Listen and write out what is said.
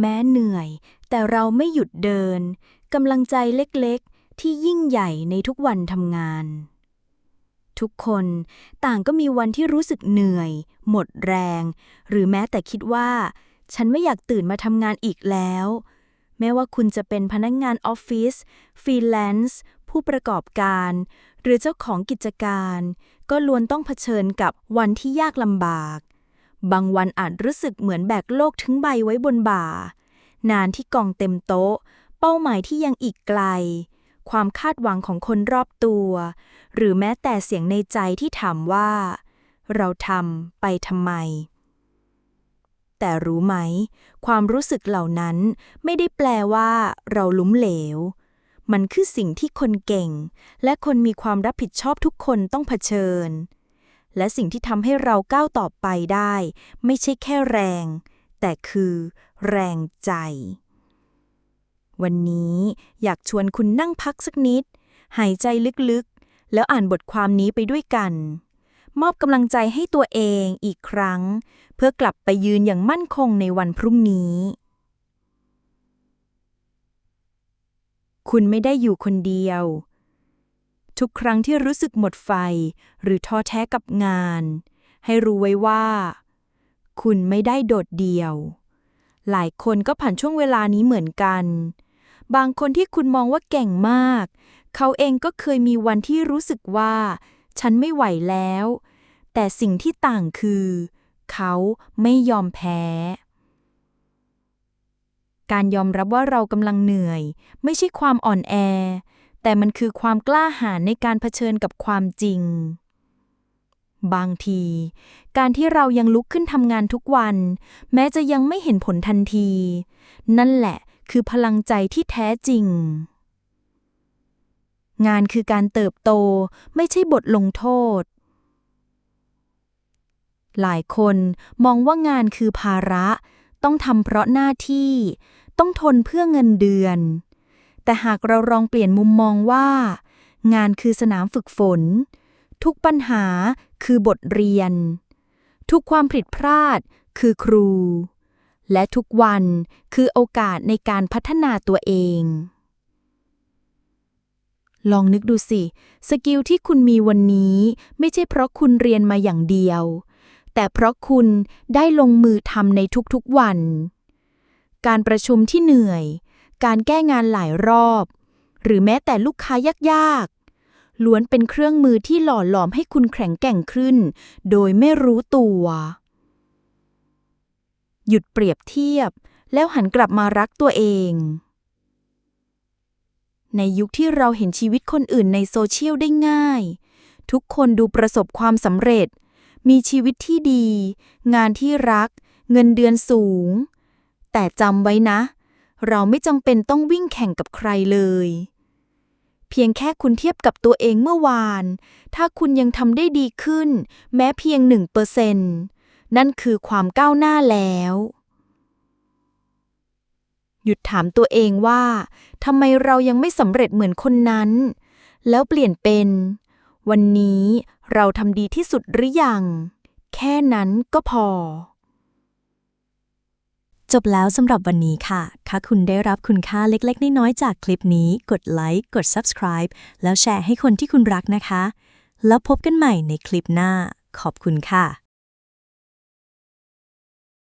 แม้เหนื่อย แต่เราไม่หยุดเดินกำลังใจเล็กๆ ที่ยิ่งใหญ่ในทุกวันทำงาน ทุกคนต่างก็มีวันที่รู้สึกเหนื่อย หมดแรง หรือแม้แต่คิดว่า ฉันไม่อยากตื่นมาทำงานอีกแล้ว แม้ว่าคุณจะเป็นพนักงานออฟฟิศฟรีแลนซ์ผู้ประกอบการ หรือเจ้าของกิจการ ก็ล้วนต้องเผชิญกับวันที่ยากลำบาก บางวันอาจรู้สึกเหมือนแบกโลกทั้งใบไว้บนบ่า นานที่กองเต็มโต๊ะ เป้าหมายที่ยังอีกไกล ความคาดหวังของคนรอบตัว หรือแม้แต่เสียงในใจที่ถามว่า เราทำไปทำไม แต่รู้ไหม ความรู้สึกเหล่านั้นไม่ได้แปลว่าเราล้มเหลว มันคือสิ่งที่คนเก่ง และคนมีความรับผิดชอบทุกคนต้องเผชิญ และสิ่งที่ทำให้เราก้าวต่อไปได้ ไม่ใช่แค่แรง แต่คือแรงใจ วันนี้อยากชวนคุณนั่งพักสักนิด หายใจลึกๆ แล้วอ่านบทความนี้ไปด้วยกัน มอบกำลังใจให้ตัวเองอีกครั้ง เพื่อกลับไปยืนอย่างมั่นคงในวันพรุ่งนี้ คุณไม่ได้อยู่คนเดียว ทุกครั้งที่รู้สึกหมดไฟ หรือท้อแท้กับงาน ให้รู้ไว้ว่า คุณไม่ได้โดดเดี่ยว หลายคนก็ผ่านช่วงเวลานี้เหมือนกัน บางคนที่คุณมองว่าเก่งมาก เขาเองก็เคยมีวันที่รู้สึกว่า ฉันไม่ไหวแล้ว แต่สิ่งที่ต่างคือ เขาไม่ยอมแพ้การยอมรับว่าเรากำลังเหนื่อย ไม่ใช่ความอ่อนแอ แต่มันคือความกล้าหาญในการเผชิญกับความจริง บางที การที่เรายังลุกขึ้นทำงานทุกวัน แม้จะยังไม่เห็นผลทันที นั่นแหละคือพลังใจที่แท้จริง งานคือการเติบโตไม่ใช่บทลงโทษ หลายคนมองว่างานคือภาระ ต้องทำเพราะหน้าที่ ต้องทนเพื่อเงินเดือน แต่หากเราลองเปลี่ยนมุมมองว่า งานคือสนามฝึกฝน ทุกปัญหาคือบทเรียน ทุกความผิดพลาดคือครู และทุกวันคือโอกาสในการพัฒนาตัวเอง ลองนึกดูสิ สกิลที่คุณมีวันนี้ไม่ใช่เพราะคุณเรียนมาอย่างเดียว แต่เพราะคุณได้ลงมือทำในทุกๆวัน การประชุมที่เหนื่อย การแก้งานหลายรอบ หรือแม้แต่ลูกค้ายากๆ ล้วนเป็นเครื่องมือที่หล่อหลอมให้คุณแข็งแกร่งขึ้น โดยไม่รู้ตัว หยุดเปรียบเทียบ แล้วหันกลับมารักตัวเอง ในยุคที่เราเห็นชีวิตคนอื่นในโซเชียลได้ง่าย ทุกคนดูประสบความสำเร็จ มีชีวิตที่ดี งานที่รัก เงินเดือนสูง แต่จำไว้นะ เราไม่จำเป็นต้องวิ่งแข่งกับใครเลย เพียงแค่คุณเทียบกับตัวเองเมื่อวาน ถ้าคุณยังทำได้ดีขึ้น แม้เพียงหนึ่งเปอร์เซ็นต์นั่นคือความก้าวหน้าแล้ว หยุดถามตัวเองว่าทำไมเรายังไม่สำเร็จเหมือนคนนั้น แล้วเปลี่ยนเป็น วันนี้เราทำดีที่สุดหรือยัง แค่นั้นก็พอ จบแล้วสำหรับวันนี้ค่ะ ถ้าคุณได้รับคุณค่าเล็กๆ น้อยๆจากคลิปนี้ กดไลค์ กด subscribe แล้วแชร์ให้คนที่คุณรักนะคะ แล้วพบกันใหม่ในคลิปหน้า ขอบคุณค่ะ